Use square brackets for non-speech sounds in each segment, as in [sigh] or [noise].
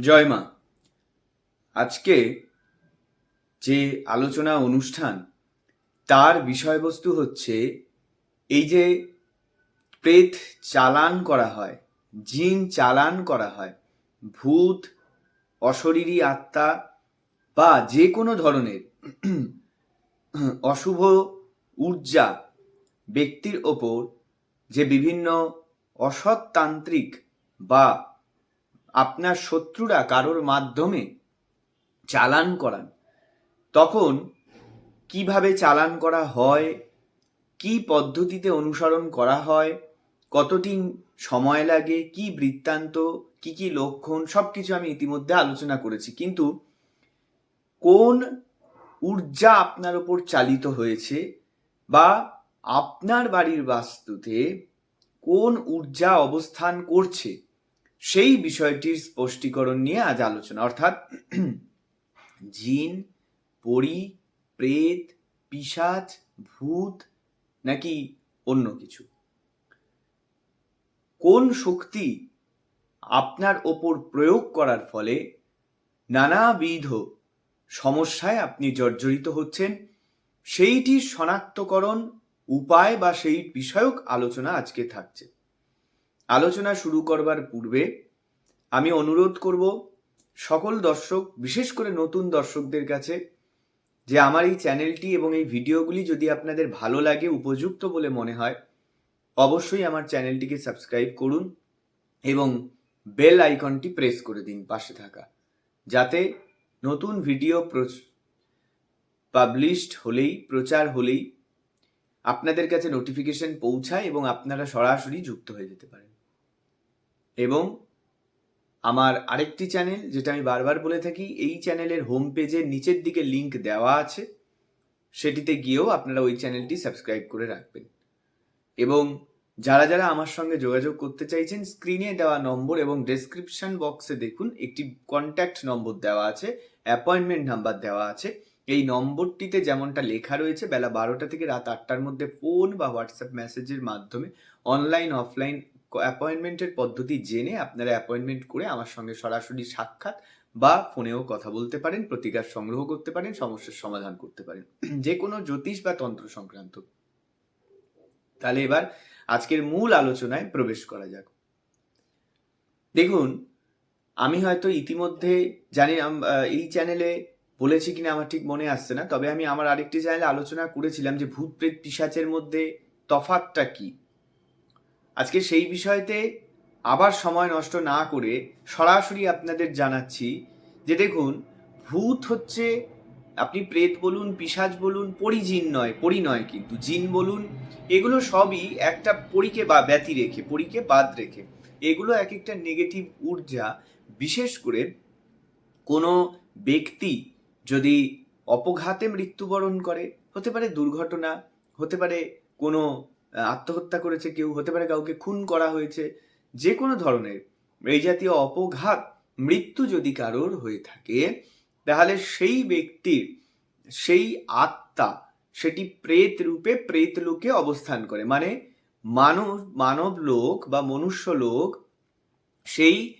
জয় মা। আজকে যে আলোচনা অনুষ্ঠান, তার বিষয়বস্তু হচ্ছে এই যে প্রেত চালান করা হয়, জিন চালান করা হয়, ভূত, অশরীরী আত্মা বা যে কোনো ধরনের অশুভ ঊর্জা ব্যক্তির ওপর যে বিভিন্ন অসৎতান্ত্রিক বা আপনার শত্রুরা কারোর মাধ্যমে চালান করান। তখন কীভাবে চালান করা হয়, কি পদ্ধতিতে অনুসরণ করা হয়, কতটি সময় লাগে, কি বৃত্তান্ত, কি কি লক্ষণ সব কিছু আমি ইতিমধ্যে আলোচনা করেছি। কিন্তু কোন ঊর্জা আপনার ওপর চালিত হয়েছে বা আপনার বাড়ির বাস্তুতে কোন ঊর্জা অবস্থান করছে? সেই বিষয়টির স্পষ্টীকরণ নিয়ে আজ আলোচনা। অর্থাৎ জিন, পরি, প্রেত, পিশাচ, ভূত নাকি অন্য কিছু? কোন শক্তি আপনার ওপর প্রয়োগ করার ফলে নানাবিধ সমস্যায় আপনি জর্জরিত হচ্ছেন? সেইটির শনাক্তকরণ উপায় বা সেই বিষয়ক আলোচনা আজকে থাকছে। আলোচনা শুরু করবার পূর্বে আমি অনুরোধ করব সকল দর্শক, বিশেষ করে নতুন দর্শকদের কাছে, যে আমার এই চ্যানেলটি এবং এই ভিডিওগুলি যদি আপনাদের ভালো লাগে, উপযুক্ত বলে মনে হয়, অবশ্যই আমার চ্যানেলটিকে সাবস্ক্রাইব করুন এবং বেল আইকনটি প্রেস করে দিন পাশে থাকা, যাতে নতুন ভিডিও পাবলিশড হলেই, প্রচার হলেই আপনাদের কাছে নোটিফিকেশন পৌঁছায় এবং আপনারা সরাসরি যুক্ত হয়ে যেতে পারেন। এবং আমার আরেকটি চ্যানেল, যেটা আমি বারবার বলে থাকি, এই চ্যানেলের হোম পেজের নিচের দিকে লিংক দেওয়া আছে। সেটিতে গিয়েও আপনারা ওই চ্যানেলটি সাবস্ক্রাইব করে রাখবেন। এবং যারা যারা আমার সঙ্গে যোগাযোগ করতে চাইছেন স্ক্রিনে দেওয়া নম্বর এবং ডেসক্রিপশন বক্সে দেখুন, একটি কন্ট্যাক্ট নম্বর দেওয়া আছে অ্যাপয়েন্টমেন্ট নাম্বার দেওয়া আছে। এই নম্বরটিতে যেমনটা লেখা রয়েছে, বেলা বারোটা থেকে রাত আটটার মধ্যে ফোন বা হোয়াটসঅ্যাপ মেসেজের মাধ্যমে অনলাইন অফলাইন অ্যাপয়েন্টমেন্টের পদ্ধতি জেনে আপনারা অ্যাপয়েন্টমেন্ট করে আমার সঙ্গে সরাসরি সাক্ষাৎ বা ফোনেও কথা বলতে পারেন, প্রতিকার সংগ্রহ করতে পারেন, সমস্যার সমাধান করতে পারেন। [clears throat] যে কোনো জ্যোতিষ বা তন্ত্র সংক্রান্ত। তাহলে এবার আজকের মূল আলোচনায় প্রবেশ করা যাক। দেখুন, আমি হয়তো ইতিমধ্যে জানি এই চ্যানেলে বলেছি কিনা আমার ঠিক মনে আসছে না, তবে আমি আমার আরেকটি চ্যানেলে আলোচনা করেছিলাম যে ভূত প্রেত পিসাচের মধ্যে তফাতটা কি। আজকে সেই বিষয়তে আবার সময় নষ্ট না করে সরাসরি আপনাদের জানাচ্ছি যে দেখুন, ভূত হচ্ছে, আপনি প্রেত বলুন পিসাজ বলুন, পরিজিন নয় পরি নয় কিন্তু। জিন বলুন, এগুলো সবই একটা পরীকে বা ব্যতি রেখে, পরীকে বাদ রেখে। এগুলো এক একটা নেগেটিভ ঊর্জা। বিশেষ করে কোনো ব্যক্তি যদি অপঘাতে মৃত্যুবরণ করে, হতে পারে দুর্ঘটনা, হতে পারে কোনো আত্মহত্যা করেছে, কেউ হতে পারে কাউকে খুন করা হয়েছে, যে কোনো ধরনের এই জাতীয় অপঘাত মৃত্যু যদি কারোর হয়ে থাকে, তাহলে সেই ব্যক্তির সেই আত্মা সেটি প্রেত রূপে প্রেত লোকে অবস্থান করে। মানে মানব মানব লোক বা মনুষ্য লোক সেই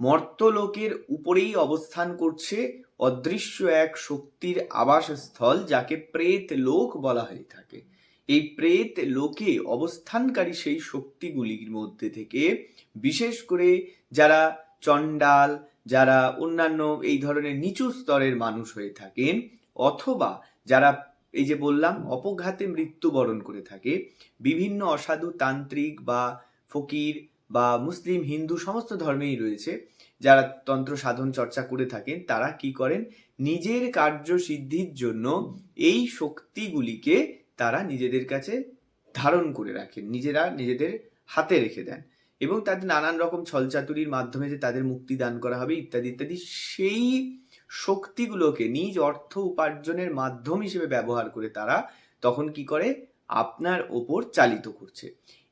মর্তলোকের উপরেই অবস্থান করছে, অদৃশ্য এক শক্তির আবাসস্থল যাকে প্রেত লোক বলা হয়ে থাকে। এই প্রেত লোকে অবস্থানকারী সেই শক্তিগুলির মধ্যে থেকে, বিশেষ করে যারা চণ্ডাল, যারা অন্যান্য এই ধরনের নিচু স্তরের মানুষ হয়ে থাকেন, অথবা যারা এই যে বললাম, অপঘাতে মৃত্যুবরণ করে থাকে, বিভিন্ন অসাধু তান্ত্রিক বা ফকির বা মুসলিম, হিন্দু, সমস্ত ধর্মেই রয়েছে, যারা তন্ত্র সাধন চর্চা করে থাকেন, তারা কি করেন? নিজের কার্য সিদ্ধির জন্য এই শক্তিগুলিকে তারা নিজেদের কাছে ধারণ করে রাখেন, নিজেরা নিজেদের হাতে রেখে দেন এবং তাদের নানান রকম ছলচাতুরির মাধ্যমে যে তাদের মুক্তি দান করা হবে ইত্যাদি ইত্যাদি, সেই শক্তিগুলোকে নিজ অর্থ উপার্জনের মাধ্যম হিসেবে ব্যবহার করে তারা তখন কি করে? আপনার ওপর চালিত করছে।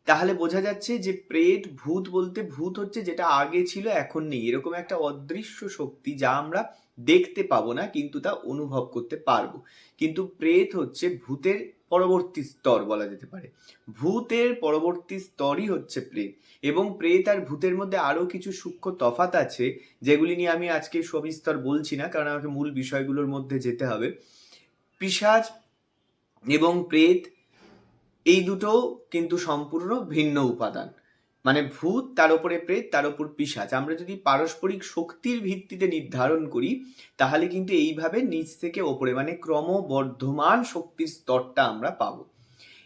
তাহলে বোঝা যাচ্ছে যে প্রেত ভূত বলতে ভূত হচ্ছে যেটা আগে ছিল, এখন নেই। এরকম একটা অদৃশ্য শক্তি যা আমরা দেখতে পাবো না, কিন্তু তা অনুভব করতে পারব। কিন্তু প্রেত হচ্ছে ভূতের পরবর্তী স্তর বলা যেতে পারে। ভূতের পরবর্তী স্তরই হচ্ছে প্রেত। এবং প্রেত আর ভূতের মধ্যে আরও কিছু সূক্ষ্ম তফাত আছে, যেগুলি নিয়ে আমি আজকে সবিস্তর বলছি না, কারণ আমাকে মূল বিষয়গুলোর মধ্যে যেতে হবে। পিসাজ এবং প্রেত এই দুটো কিন্তু সম্পূর্ণ ভিন্ন উপাদান। মানে ভূত, তার উপরে প্রেত, তার উপর পিসাচ আমরা যদি পারস্পরিক শক্তির ভিত্তিতে নির্ধারণ করি, তাহলে কিন্তু এইভাবে নিচ থেকে ওপরে মানে ক্রমবর্ধমান শক্তির স্তরটা আমরা পাব।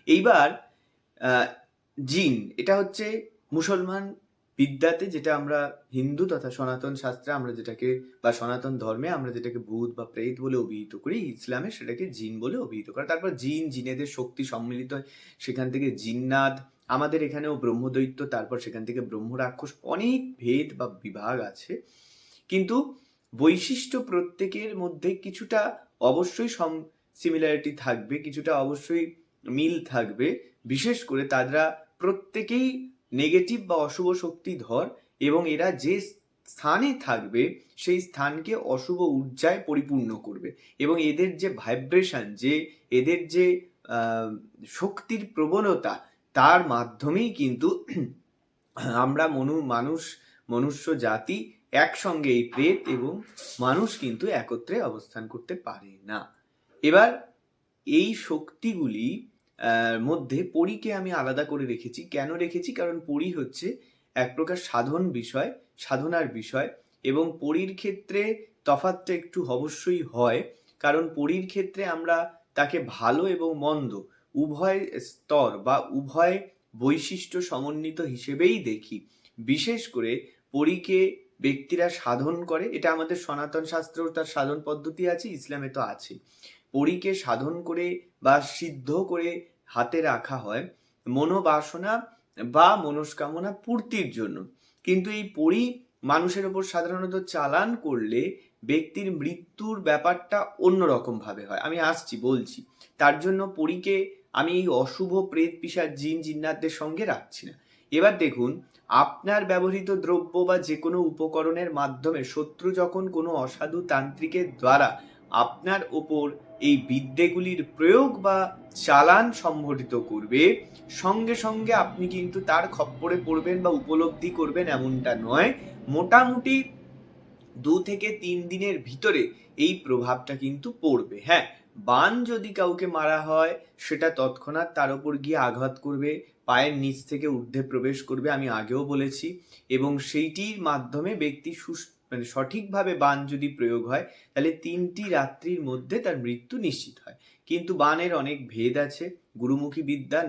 এইবার জিন, এটা হচ্ছে মুসলমান বিদ্যাতে যেটা আমরা হিন্দু তথা সনাতন শাস্ত্রে আমরা যেটাকে বা সনাতন ধর্মে আমরা যেটাকে ভূত বা প্রেত বলে অভিহিত করি, ইসলামে সেটাকে জিন বলে অভিহিত করে। তারপর জিন, জিনেদের শক্তি সম্মিলিত হয়। সেখান থেকে জিন্নাত, আমাদের এখানেও ব্রহ্মদৈত্য, তারপর সেখান থেকে ব্রহ্ম রাক্ষস অনেক ভেদ বা বিভাগ আছে। কিন্তু বৈশিষ্ট্য প্রত্যেকের মধ্যে কিছুটা অবশ্যই সম সিমিলারিটি থাকবে, কিছুটা অবশ্যই মিল থাকবে। বিশেষ করে তারা প্রত্যেকেই নেগেটিভ বা অশুভ শক্তি ধর এবং এরা যে স্থানে থাকবে, সেই স্থানকে অশুভ ঊর্জায় পরিপূর্ণ করবে। এবং এদের যে ভাইব্রেশন যে এদের যে শক্তির প্রবণতা, তার মাধ্যমেই কিন্তু [clears throat] আমরা মনু, মানুষ, মনুষ্য, জাতি একসঙ্গে এই প্রেত এবং মানুষ কিন্তু একত্রে অবস্থান করতে পারে না। এবার এই শক্তিগুলি মধ্যে পরীকে আমি আলাদা করে রেখেছি। কেন রেখেছি? কারণ পরী হচ্ছে এক প্রকার সাধন বিষয়, সাধনার বিষয় এবং পরীর ক্ষেত্রে তফাতটা একটু অবশ্যই হয়। কারণ পরীর ক্ষেত্রে আমরা তাকে ভালো এবং মন্দ, উভয় স্তর বা উভয় বৈশিষ্ট্য সমন্বিত হিসেবেই দেখি। বিশেষ করে পরীকে ব্যক্তিরা সাধন করে, এটা আমাদের সনাতন শাস্ত্রেও তার সাধন পদ্ধতি আছে, ইসলামে তো আছে। পরীকে সাধন করে বা সিদ্ধ করে হাতে রাখা হয় মনোবাসনা বা মনস্কামনা পূর্তির জন্য। কিন্তু এই পরি মানুষের ওপর সাধারণত চালান করলে ব্যক্তির মৃত্যুর ব্যাপারটা অন্যরকম ভাবে হয়। আমি আসছি, বলছি। তার জন্য পরীকে আমি এই অশুভ প্রেত পিসার জিন জিন্নাতদের সঙ্গে রাখছি না। এবার দেখুন, আপনার ব্যবহৃত দ্রব্য বা যে কোনো উপকরণের মাধ্যমে শত্রু যখন কোনো অসাধু তান্ত্রিকের দ্বারা আপনার ওপর এই বিদ্যেগুলির প্রয়োগ বা চালান সংঘটিত করবে, সঙ্গে সঙ্গে আপনি কিন্তু তার খপ্পরে পড়বেন বা উপলব্ধি করবেন এমনটা নয়। মোটামুটি দু থেকে তিন দিনের ভিতরে এই প্রভাবটা কিন্তু পড়বে হ্যাঁ। বান যদি কাউকে মারা হয়, সেটা তৎক্ষণাৎ তার ওপর গিয়ে আঘাত করবে, পায়ের নিচ থেকে ঊর্ধ্বে প্রবেশ করবে, আমি আগেও বলেছি। এবং সেইটির মাধ্যমে ব্যক্তি সুস্থ মানে সঠিকভাবে বান যদি প্রয়োগ হয়, তাহলে তিনটি রাত্রির মধ্যে তার মৃত্যু নিশ্চিত হয়। কিন্তু বানের অনেক ভেদ আছে। গুরুমুখী বিদ্যা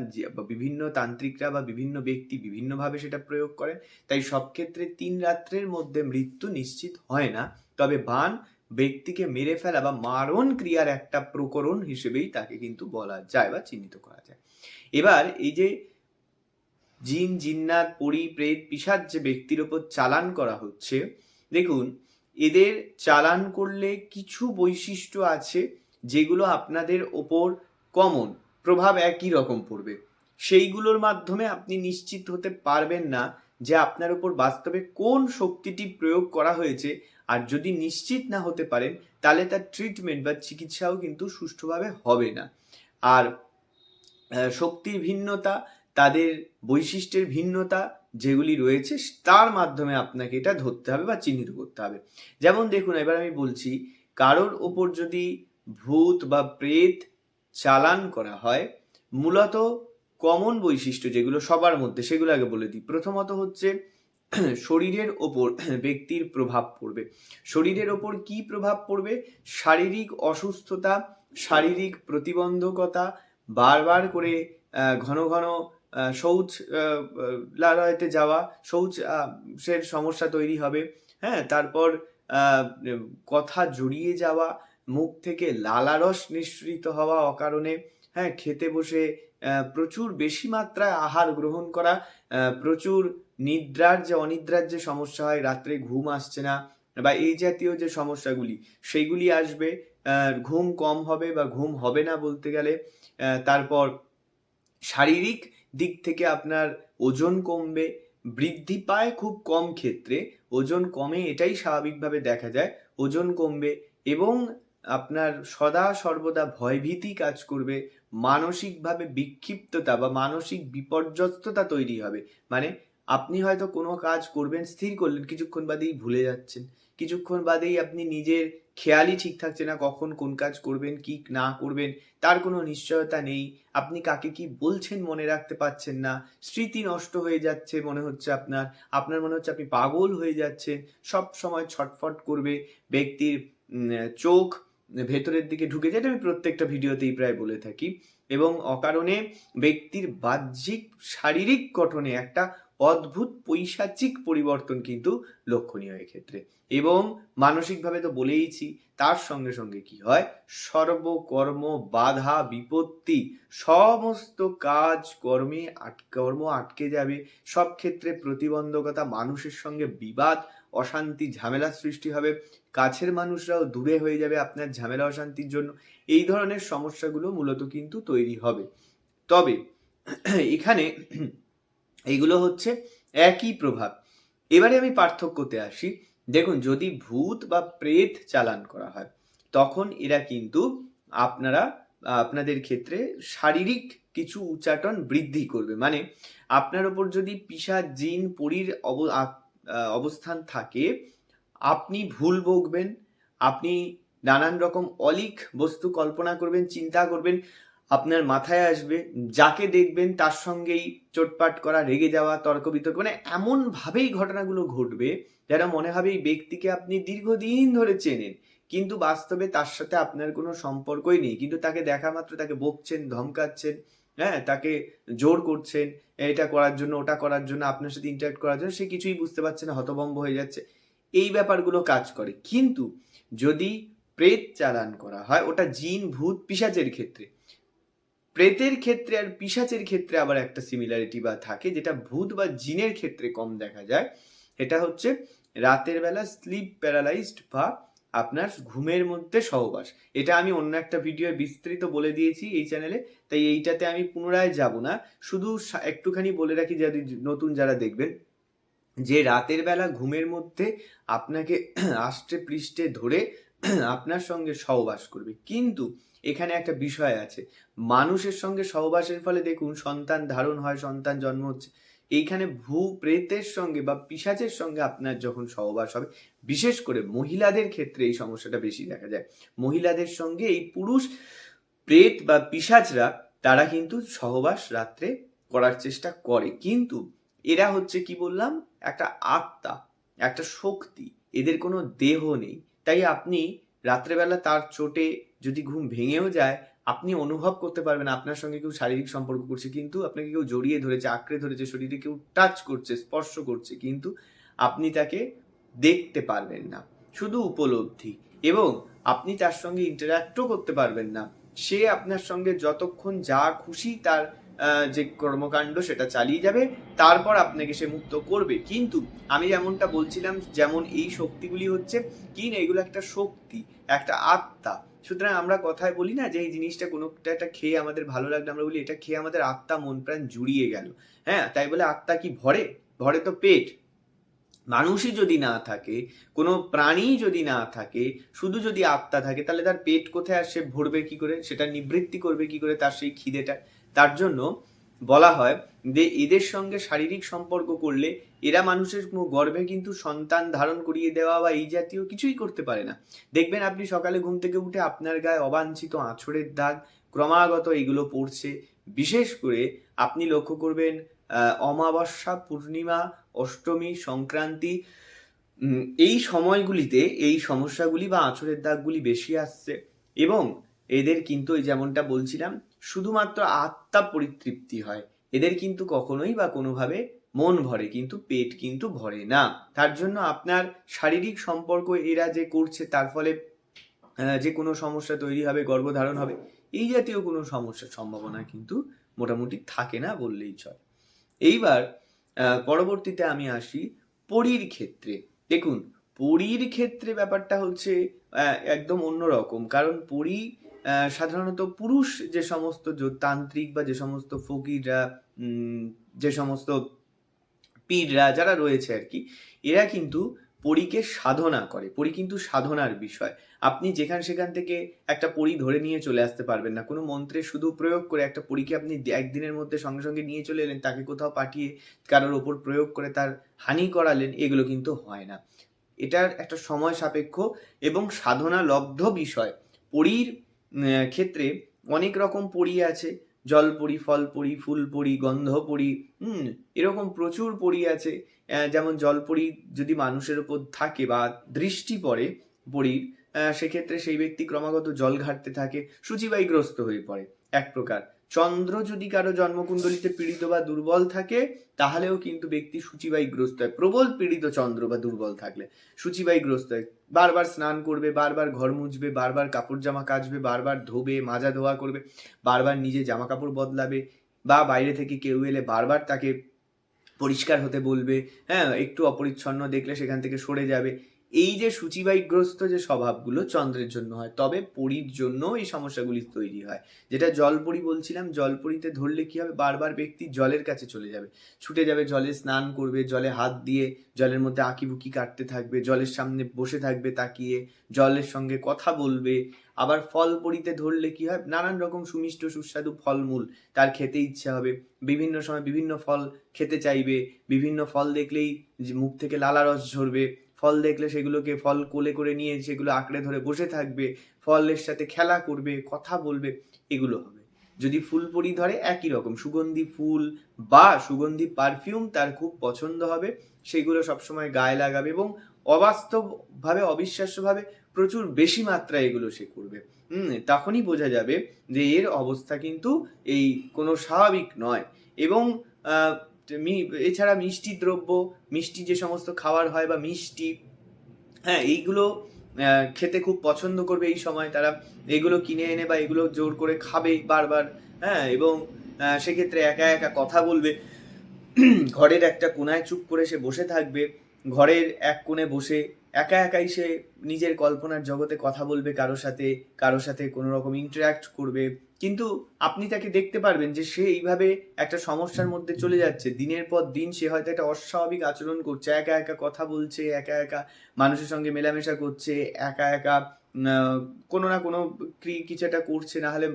বিভিন্ন তান্ত্রিকরা বা বিভিন্ন ব্যক্তি বিভিন্নভাবে সেটা প্রয়োগ করেন। তাই সব ক্ষেত্রে তিন রাত্রের মধ্যে মৃত্যু নিশ্চিত হয় না। তবে বান ব্যক্তিকে মেরে ফেলা বা মারণ ক্রিয়ার একটা প্রকরণ হিসেবেই তাকে কিন্তু বলা যায় বা চিহ্নিত করা যায়। এবার এই যে জিন, জিন্নাত, পরি, প্রেত পিসাদ যে ব্যক্তির ওপর চালান করা হচ্ছে দেখুন, এদের চালান করলে কিছু বৈশিষ্ট্য আছে যেগুলো আপনাদের ওপর কমন প্রভাব একই রকম পড়বে। সেইগুলোর মাধ্যমে আপনি নিশ্চিত হতে পারবেন না যে আপনার উপর বাস্তবে কোন শক্তিটি প্রয়োগ করা হয়েছে। আর যদি নিশ্চিত না হতে পারেন, তাহলে তার ট্রিটমেন্ট বা চিকিৎসাও কিন্তু সুষ্ঠুভাবে হবে না। আর শক্তির ভিন্নতা তাদের বৈশিষ্ট্যের ভিন্নতা যেগুলি রয়েছে, তার মাধ্যমে আপনাকে এটা ধরতে হবে বা চিহ্নিত করতে হবে। যেমন দেখুন, এবার আমি বলছি, কারোর ওপর যদি ভূত বা প্রেত চালান করা হয়, মূলত কমন বৈশিষ্ট্য যেগুলো সবার মধ্যে, সেগুলো আগে বলে দিই। প্রথমত হচ্ছে, শরীরের ওপর ব্যক্তির প্রভাব পড়বে। শরীরের ওপর কি প্রভাব পড়বে? শারীরিক অসুস্থতা, শারীরিক প্রতিবন্ধকতা, বারবার করে ঘন ঘন শৌচ লালয়তে যাওয়া, শৌচ সের সমস্যা তৈরি হবে। হ্যাঁ তারপর কথা জড়িয়ে যাওয়া, মুখ থেকে লালারস নিঃসৃত হওয়া অকারণে হ্যাঁ খেতে বসে প্রচুর বেশি মাত্রায় আহার গ্রহণ করা প্রচুর নিদ্রার যে অনিদ্রার যে সমস্যা হয়, রাত্রে ঘুম আসছে না, বা এই জাতীয় যে সমস্যাগুলি, সেইগুলি আসবে ঘুম কম হবে বা ঘুম হবে না বলতে গেলে তারপর শারীরিক দিক থেকে আপনার ওজন কমবে, বৃদ্ধি পায় খুব কম ক্ষেত্রে, ওজন কমে এটাই স্বাভাবিকভাবে দেখা যায়, ওজন কমবে এবং আপনার সদা সর্বদা ভয়ভীতি কাজ করবে, মানসিকভাবে বিক্ষিপ্ততা বা মানসিক বিপর্যস্ততা তৈরি হবে মানে আপনি হয়তো কোনো কাজ করবেন, স্থির করলেন, কিছুক্ষণ বাদেই ভুলে যাচ্ছেন, কিছুক্ষণ বাদেই আপনি নিজের খেয়ালই ঠিক থাকছে না কখন কোন কাজ করবেন, কি না করবেন, তার কোনো নিশ্চয়তা নেই। আপনি কাকে কি বলছেন মনে রাখতে পারছেন না। স্মৃতি নষ্ট হয়ে যাচ্ছে মনে হচ্ছে আপনার। আপনার মনে হচ্ছে আপনি পাগল হয়ে যাচ্ছেন। সব সময় ছটফট করবে ব্যক্তির চোখ ভেতরের দিকে ঢুকে যায়। এটা আমি প্রত্যেকটা ভিডিওতেই প্রায় বলে থাকি। এবং অকারণে ব্যক্তির বাহ্যিক, শারীরিক গঠনে একটা অদ্ভুত পৈশাচিক পরিবর্তন কিন্তু লক্ষণীয় এক্ষেত্রে। এবং মানসিকভাবে তো বলেইছি, তার সঙ্গে সঙ্গে কি হয়? সর্বকর্ম, বাধা, বিপত্তি, সমস্ত কাজ, কর্মে কর্ম আটকে যাবে। সব ক্ষেত্রে প্রতিবন্ধকতা, মানুষের সঙ্গে বিবাদ, অশান্তি, ঝামেলা সৃষ্টি হবে। কাছের মানুষরাও দূরে হয়ে যাবে আপনার ঝামেলা, অশান্তির জন্য। এই ধরনের সমস্যাগুলো মূলত কিন্তু তৈরি হবে। তবে, এখানে এইগুলো হচ্ছে একই প্রভাব। এবারে আমি পার্থক্যতে আসি। দেখুন, যদি ভূত বা প্রেত চালান করা হয়, তখন এরা কিন্তু আপনারা, আপনাদের ক্ষেত্রে শারীরিক কিছু উচ্চাটন বৃদ্ধি করবে। মানে আপনার ওপর যদি পিসার জিন, পরীর অব- অবস্থান থাকে, আপনি ভুল বকবেন, আপনি নানান রকম অলিক বস্তু কল্পনা করবেন, চিন্তা করবেন আপনার মাথায় আসবে, যাকে দেখবেন তার সঙ্গেই চোটপাট করা, রেগে যাওয়া তর্ক বিতর্ক মানে এমনভাবেই ঘটনাগুলো ঘটবে যেন মনে হবে এই ব্যক্তিকে আপনি দীর্ঘদিন ধরে চেনেন। কিন্তু বাস্তবে তার সাথে আপনার কোনো সম্পর্কই নেই। কিন্তু তাকে দেখা মাত্র, তাকে বকছেন, ধমকাচ্ছেন হ্যাঁ তাকে জোর করছেন, এটা করার জন্য, ওটা করার জন্য, আপনার সাথে ইন্টারাক্ট করার জন্য, সে কিছুই বুঝতে পারছে না, হতভম্ব হয়ে যাচ্ছে। এই ব্যাপারগুলো কাজ করে। কিন্তু যদি প্রেত চালান করা হয়, ওটা জিন, ভূত, পিসাচের ক্ষেত্রে প্রেতের ক্ষেত্রে আর পিসাচের ক্ষেত্রে আবার একটা সিমিলারিটি বা থাকে, যেটা ভূত বা জিনের ক্ষেত্রে কম দেখা যায়। এটা হচ্ছে রাতের বেলা স্লিপ প্যারালাইজড বা আপনার ঘুমের মধ্যে সহবাস। এটা আমি অন্য একটা ভিডিও বিস্তৃত বলে দিয়েছি এই চ্যানেলে তাই এইটাতে আমি পুনরায় যাব না। শুধু একটুখানি বলে রাখি যদি নতুন যারা দেখবেন, যে রাতের বেলা ঘুমের মধ্যে আপনাকে [clears throat] আষ্টে পৃষ্ঠে ধরে আপনার সঙ্গে সহবাস করবে। কিন্তু এখানে একটা বিষয় আছে। মানুষের সঙ্গে সহবাসের ফলে দেখুন, সন্তান ধারণ হয়, সন্তান জন্ম হচ্ছে। এইখানে ভূ প্রেতের সঙ্গে বা পিশাচের সঙ্গে আপনার যখন সহবাস হবে, বিশেষ করে মহিলাদের ক্ষেত্রে এই সমস্যাটা বেশি দেখা যায়। মহিলাদের সঙ্গে এই পুরুষ প্রেত বা পিশাচরা তারা কিন্তু সহবাস রাত্রে করার চেষ্টা করে। কিন্তু এরা হচ্ছে কি বললাম? একটা আত্মা, একটা শক্তি। এদের কোনো দেহ নেই। তাই আপনি রাত্রেবেলা তার চোটে যদি ঘুম ভেঙেও যায়, আপনি অনুভব করতে পারবেন আপনার সঙ্গে কেউ শারীরিক সম্পর্ক করছে, কিন্তু আপনাকে কেউ জড়িয়ে ধরেছে, আঁকড়ে ধরেছে, শরীরে কেউ টাচ করছে, স্পর্শ করছে, কিন্তু আপনি তাকে দেখতে পারবেন না। শুধু উপলব্ধি। এবং আপনি তার সঙ্গে ইন্টারাক্টও করতে পারবেন না। সে আপনার সঙ্গে যতক্ষণ যা খুশি তার যে কর্মকাণ্ড সেটা চালিয়ে যাবে, তারপর আপনাকে সে মুক্ত করবে। কিন্তু আমি যেমনটা বলছিলাম, যেমন এই শক্তিগুলি হচ্ছে, কি না এগুলো একটা শক্তি, একটা আত্মা। সুতরাং আমরা কথায় বলি না যে এই জিনিসটা কোনো একটা খেয়ে আমাদের ভালো লাগল, আমরা বলি এটা খেয়ে আমাদের আত্মা মন প্রাণ জুড়িয়ে গেল। হ্যাঁ তাই বলে আত্মা কি ভরে? ভরে তো পেট। মানুষই যদি না থাকে, কোনো প্রাণী যদি না থাকে, শুধু যদি আত্মা থাকে, তাহলে তার পেট কোথায় আর সে ভরবে কি করে? সেটা নিবৃত্তি করবে কি করে তার সেই খিদেটা? তার জন্য বলা হয় যে এদের সঙ্গে শারীরিক সম্পর্ক করলে এরা মানুষের গর্ভে কিন্তু সন্তান ধারণ করিয়ে দেওয়া বা এই জাতীয় কিছুই করতে পারে না। দেখবেন আপনি সকালে ঘুম থেকে উঠে আপনার গায়ে অবাঞ্ছিত আঁচড়ের দাগ ক্রমাগত এগুলো পড়ছে। বিশেষ করে আপনি লক্ষ্য করবেন অমাবস্যা, পূর্ণিমা, অষ্টমী, সংক্রান্তি এই সময়গুলিতে এই সমস্যাগুলি বা আঁচড়ের দাগগুলি বেশি আসছে। এবং এদের কিন্তু যেমনটা বলছিলাম শুধুমাত্র আত্মা পরিতৃপ্তি হয়। এদের কিন্তু কখনোই বা কোনোভাবে মন ভরে, কিন্তু পেট কিন্তু ভরে না। তার জন্য আপনার শারীরিক সম্পর্ক এরা যে করছে, তার ফলে যে কোনো সমস্যা তৈরি হবে, গর্ভধারণ হবে, এই জাতীয় কোনো সমস্যার সম্ভাবনা কিন্তু মোটামুটি থাকে না বললেই চলে। এইবার পরবর্তীতে আমি আসি পরীর ক্ষেত্রে। দেখুন, পরীর ক্ষেত্রে ব্যাপারটা হচ্ছে একদম অন্যরকম। কারণ পরী সাধারণত পুরুষ যে সমস্ত তান্ত্রিক বা যে সমস্ত ফকিররা যে সমস্ত পীররা যারা রয়েছে আর কি, এরা কিন্তু পরীকে সাধনা করে। পরী কিন্তু সাধনার বিষয়। আপনি যেখান সেখান থেকে একটা পরী ধরে নিয়ে চলে আসতে পারবেন না। কোনো মন্ত্রে শুধু প্রয়োগ করে একটা পরীকে আপনি একদিনের মধ্যে সঙ্গে সঙ্গে নিয়ে চলে এলেন, তাকে কোথাও পাঠিয়ে কারোর ওপর প্রয়োগ করে তার হানি করালেন, এগুলো কিন্তু হয় না। এটার একটা সময় সাপেক্ষ এবং সাধনা লব্ধ বিষয়। পরীর ক্ষেত্রে অনেক রকম পরি আছে। জল পরি ফল পরি ফুল পরি গন্ধ পরি হুম, এরকম প্রচুর পরি আছে। যেমন জল পরি যদি মানুষের উপর থাকে বা দৃষ্টি পড়ে পরির সেক্ষেত্রে সেই ব্যক্তি ক্রমাগত জল ঘাটতে থাকে সুচিবাহীগ্রস্ত হয়ে পড়ে। এক প্রকার। চন্দ্র যদি কারও জন্মকুণ্ডলিতে পীড়িত বা দুর্বল থাকে, তাহলেও কিন্তু ব্যক্তি সূচিবায়ুগ্রস্ত হয়। প্রবল পীড়িত চন্দ্র বা দুর্বল থাকলে সূচিবায়ুগ্রস্ত হয়। বারবার স্নান করবে, বারবার ঘর মুছবে, বারবার কাপড় জামা কাচবে, বারবার ধোবে, মাজা ধোয়া করবে, বারবার নিজে জামা কাপড় বদলাবে বা বাইরে থেকে কেউ এলে বারবার তাকে পরিষ্কার হতে বলবে হ্যাঁ একটু অপরিচ্ছন্ন দেখলে সেখান থেকে সরে যাবে। এই যে সূচিবায়ুগ্রস্ত যে স্বভাবগুলো চন্দ্রের জন্য হয়, তবে পরীর জন্য এই সমস্যাগুলি তৈরি হয়। যেটা জলপরি বলছিলাম, জলপরিতে ধরলে কি হবে? বারবার ব্যক্তি জলের কাছে চলে যাবে। ছুটে যাবে, জলে স্নান করবে, জলে হাত দিয়ে জলের মধ্যে আঁকিবুকি কাটতে থাকবে, জলের সামনে বসে থাকবে, তাকিয়ে জলের সঙ্গে কথা বলবে। আবার ফল পরিতে ধরলে কি হয়? নানান রকম সুমিষ্ট, সুস্বাদু ফলমূল তার খেতে ইচ্ছা হবে। বিভিন্ন সময় বিভিন্ন ফল খেতে চাইবে, বিভিন্ন ফল দেখলেই মুখ থেকে লালা রস ঝরবে। ফল দেখলে সেগুলোকে ফল কোলে করে নিয়ে সেগুলো আঁকড়ে ধরে বসে থাকবে, ফলের সাথে খেলা করবে, কথা বলবে, এগুলো হবে। যদি ফুল পরি ধরে, একই রকম। সুগন্ধি ফুল বা সুগন্ধি পারফিউম তার খুব পছন্দ হবে। সেগুলো সবসময় গায়ে লাগাবে এবং অবাস্তবভাবে, অবিশ্বাস্যভাবে প্রচুর বেশি মাত্রায় এগুলো সে করবে। হুম, তখনই বোঝা যাবে যে এর অবস্থা কিন্তু এই কোনো স্বাভাবিক নয়। এবং এছাড়া মিষ্টি দ্রব্য, মিষ্টি যে সমস্ত খাবার হয় বা মিষ্টি হ্যাঁ এইগুলো খেতে খুব পছন্দ করবে এই সময়। তারা এগুলো কিনে এনে বা এগুলো জোর করে খাবে বারবার হ্যাঁ এবং সেক্ষেত্রে একা একা কথা বলবে। [clears throat] ঘরের একটা কোনায় চুপ করে সে বসে থাকবে। ঘরের এক কোণে বসে একা একাই সে নিজের কল্পনার জগতে কথা বলবে কারও সাথে কারও সাথে কোনো রকম ইন্টারাক্ট করবে। কিন্তু আপনি তাকে দেখতে পারবেন যে সে এইভাবে একটা সমস্যার মধ্যে চলে যাচ্ছে। দিনের পর দিন সে হয়তো একটা অস্বাভাবিক আচরণ করছে। একা একা কথা বলছে, একা একা মানুষের সঙ্গে মেলামেশা করছে, একা একা কোনো না কোনো কিছু একটা করছে, না হলে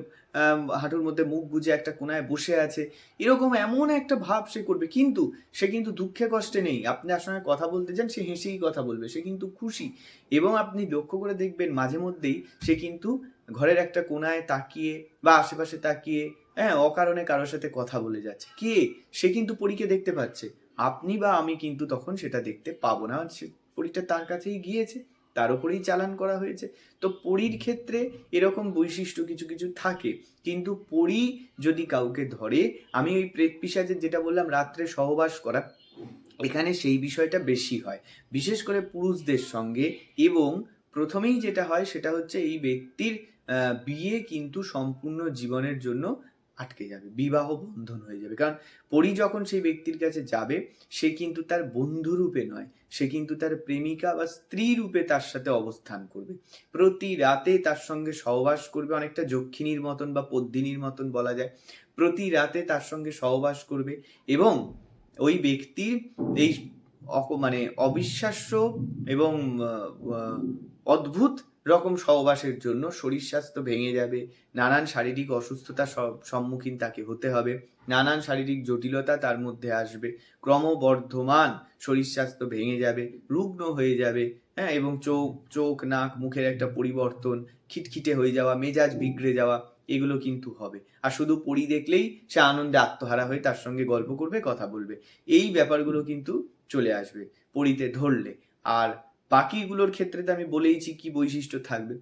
হাঁটুর মধ্যে মুখ গুজে একটা কোনায় বসে আছে। এরকম এমন একটা ভাব সে করবে, কিন্তু সে কিন্তু দুঃখে কষ্টে নেই। আপনি আপনার কথা বলতে চান, সে হেসেই কথা বলবে, সে কিন্তু খুশি। এবং আপনি লক্ষ্য করে দেখবেন, মাঝে মধ্যেই সে কিন্তু ঘরের একটা কোনায় তাকিয়ে বা আশেপাশে তাকিয়ে হ্যাঁ অকারণে কারোর সাথে কথা বলে যাচ্ছে। কে? সে কিন্তু পরীকে দেখতে পাচ্ছে। আপনি বা আমি কিন্তু তখন সেটা দেখতে পাবো না। সে পরীটা তার কাছেই গিয়েছে। তার উপরেই চালান করা হয়েছে। তো পরীর ক্ষেত্রে এরকম বৈশিষ্ট্য কিছু কিছু থাকে। কিন্তু পরী যদি কাউকে ধরে, আমি ওই প্রেত পিসাজের যেটা বললাম, রাত্রে সহবাস করা, এখানে সেই বিষয়টা বেশি হয়। বিশেষ করে পুরুষদের সঙ্গে এবং প্রথমেই যেটা হয়, সেটা হচ্ছে এই ব্যক্তির বিয়ে কিন্তু সম্পূর্ণ জীবনের জন্য আটকে যাবে, বিবাহ বন্ধন হয়ে যাবে। কারণ পরি যখন সেই ব্যক্তির কাছে যাবে, সে কিন্তু তার বন্ধু রূপে নয়, সে কিন্তু তার প্রেমিকা বা স্ত্রী রূপে তার সাথে অবস্থান করবে। প্রতি রাতে তার সঙ্গে সহবাস করবে, অনেকটা যক্ষিণীর মতন বা পদ্মিনীর মতন বলা যায়। প্রতি রাতে তার সঙ্গে সহবাস করবে এবং ওই ব্যক্তির এই মানে অবিশ্বাস্য এবং অদ্ভুত রকম সহবাসের জন্য শরীর স্বাস্থ্য ভেঙে যাবে, নানান শারীরিক অসুস্থতার স- সম্মুখীন তাকে হতে হবে, নানান শারীরিক জটিলতা তার মধ্যে আসবে, ক্রমবর্ধমান শরীর স্বাস্থ্য ভেঙে যাবে, রুগ্ন হয়ে যাবে হ্যাঁ এবং চোখ চোখ, নাক, মুখের একটা পরিবর্তন, খিটখিটে হয়ে যাওয়া, মেজাজ বিগড়ে যাওয়া, এগুলো কিন্তু হবে। আর শুধু পড়ি দেখলেই সে আনন্দে আত্মহারা হয়ে তার সঙ্গে গল্প করবে, কথা বলবে। এই ব্যাপারগুলো কিন্তু চলে আসবে পড়িতে ধরলে। আর বাকিগুলোর ক্ষেত্রে তো আমি বলেইছি কি বৈশিষ্ট্য থাকবে।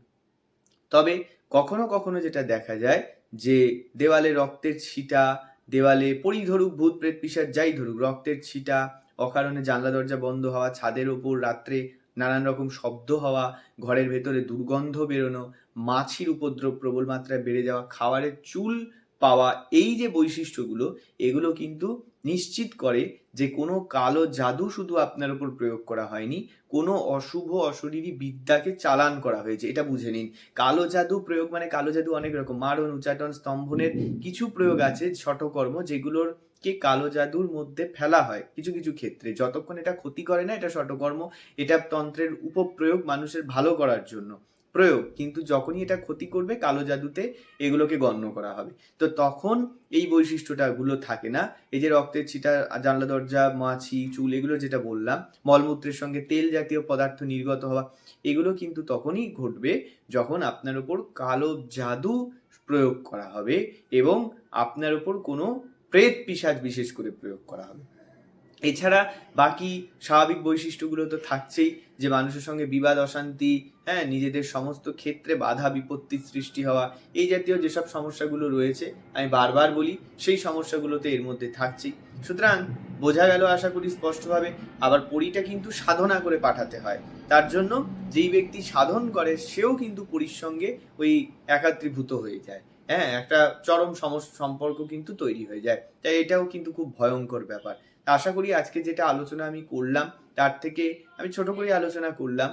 তবে কখনো কখনো যেটা দেখা যায় যে দেওয়ালে রক্তের ছিটা, দেওয়ালে পরি ধরুক ভূত, প্রেত পিসার যাই ধরুক, রক্তের ছিটা, অকারণে জানলা, দরজা বন্ধ হওয়া, ছাদের ওপর রাত্রে নানান রকম শব্দ হওয়া, ঘরের ভেতরে দুর্গন্ধ বেরোনো, মাছির উপদ্রব প্রবল মাত্রায় বেড়ে যাওয়া খাবারের চুল পাওয়া, এই যে বৈশিষ্ট্যগুলো, এগুলো কিন্তু নিশ্চিত করে যে কোনো কালো জাদু শুধু আপনার উপর প্রয়োগ করা হয়নি, কোনো অশুভ অশরীরী বিদ্যাকে চালান করা হয়েছে। এটা বুঝে নিন। কালো জাদু প্রয়োগ মানে কালো জাদু অনেক রকম। মারণ উচ্চাটন স্তম্ভনের কিছু প্রয়োগ আছে ছটকর্ম যেগুলোর কে কালো জাদুর মধ্যে ফেলা হয় কিছু কিছু ক্ষেত্রে। যতক্ষণ এটা ক্ষতি করে না, এটা শটকর্ম এটা তন্ত্রের উপপ্রয়োগ মানুষের ভালো করার জন্য। প্রয়োগ। কিন্তু যখনই এটা ক্ষতি করবে, কালো জাদুতে এগুলোকে গণ্য করা হবে। তো তখন এই বৈশিষ্ট্যটা গুলো থাকে না। এই যে রক্তের ছিটা, জানলা দরজা, মাছি, চুল, এগুলো যেটা বললাম, মলমূত্রের সঙ্গে তেল জাতীয় পদার্থ নির্গত হওয়া, এগুলো কিন্তু তখনই ঘটবে যখন আপনার উপর কালো জাদু প্রয়োগ করা হবে এবং আপনার উপর কোনো প্রেত পিসাজ বিশেষ করে প্রয়োগ করা হবে। এছাড়া বাকি স্বাভাবিক বৈশিষ্ট্যগুলো তো থাকছেই। যে মানুষের সঙ্গে বিবাদ, অশান্তি হ্যাঁ নিজেদের সমস্ত ক্ষেত্রে বাধা বিপত্তির সৃষ্টি হওয়া, এই জাতীয় যেসব সমস্যাগুলো রয়েছে, আমি বারবার বলি, সেই সমস্যাগুলোতে এর মধ্যে থাকছেই সুতরাং বোঝা গেল, আশা করি স্পষ্টভাবে, আবার পরিটা কিন্তু সাধনা করে পাঠাতে হয়। তার জন্য যেই ব্যক্তি সাধন করে, সেও কিন্তু পরির সঙ্গে ওই একাত্রীভূত হয়ে যায়। হ্যাঁ একটা চরম সম্পর্ক কিন্তু তৈরি হয়ে যায়। তাই এটাও কিন্তু খুব ভয়ঙ্কর ব্যাপার। আশা করি আজকে যেটা আলোচনা আমি করলাম, তার থেকে আমি ছোট করে আলোচনা করলাম।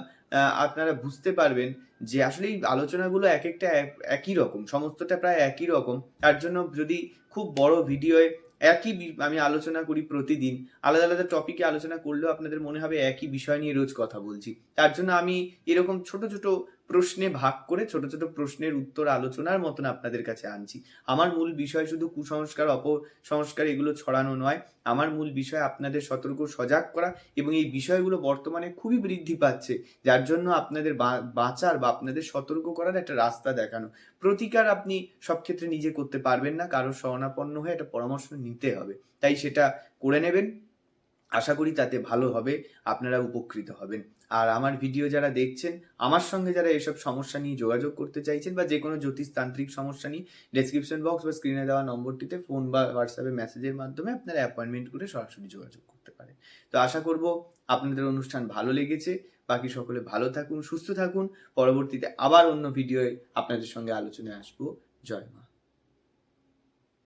আপনারা বুঝতে পারবেন যে আসলে এই আলোচনাগুলো এক একটা একই রকম, সমস্তটা প্রায় একই রকম। তার জন্য যদি খুব বড় ভিডিওয়ে একই আমি আলোচনা করি প্রতিদিন, আলাদা আলাদা টপিকে আলোচনা করলেও আপনাদের মনে হবে একই বিষয় নিয়ে রোজ কথা বলছি। তার জন্য আমি এরকম ছোট ছোট প্রশ্নে ভাগ করে ছোট ছোট প্রশ্নের উত্তর আলোচনার মতন আপনাদের কাছে আনছি। আমার মূল বিষয় শুধু কুসংস্কার, অপসংস্কার এগুলো ছড়ানো নয়। আমার মূল বিষয় আপনাদের সতর্ক, সজাগ করা এবং এই বিষয়গুলো বর্তমানে খুবই বৃদ্ধি পাচ্ছে, যার জন্য আপনাদের বাঁচার বা আপনাদের সতর্ক করার একটা রাস্তা দেখানো। প্রতিকার আপনি সব ক্ষেত্রে নিজে করতে পারবেন না কারোর শরণাপন্ন হয়ে একটা পরামর্শ নিতে হবে। তাই সেটা করে নেবেন। আশা করি তাতে ভালো হবে, আপনারা উপকৃত হবেন। আর আমার ভিডিও যারা দেখছেন, আমার সঙ্গে যারা এসব সমস্যা নিয়ে যোগাযোগ করতে চাইছেন বা যে কোনো জ্যোতিষতান্ত্রিক সমস্যা নিয়ে ডেসক্রিপশন বক্স বা স্ক্রিনে দেওয়া নম্বরটিতে ফোন বা হোয়াটসঅ্যাপে মেসেজের মাধ্যমে আপনারা অ্যাপয়েন্টমেন্ট করে সরাসরি যোগাযোগ করতে পারেন। তো আশা করব আপনাদের অনুষ্ঠান ভালো লেগেছে, বাকি সকলে ভালো থাকুন, সুস্থ থাকুন, পরবর্তীতে আবার অন্য ভিডিওয়ে আপনাদের সঙ্গে আলোচনায় আসব। জয় মা।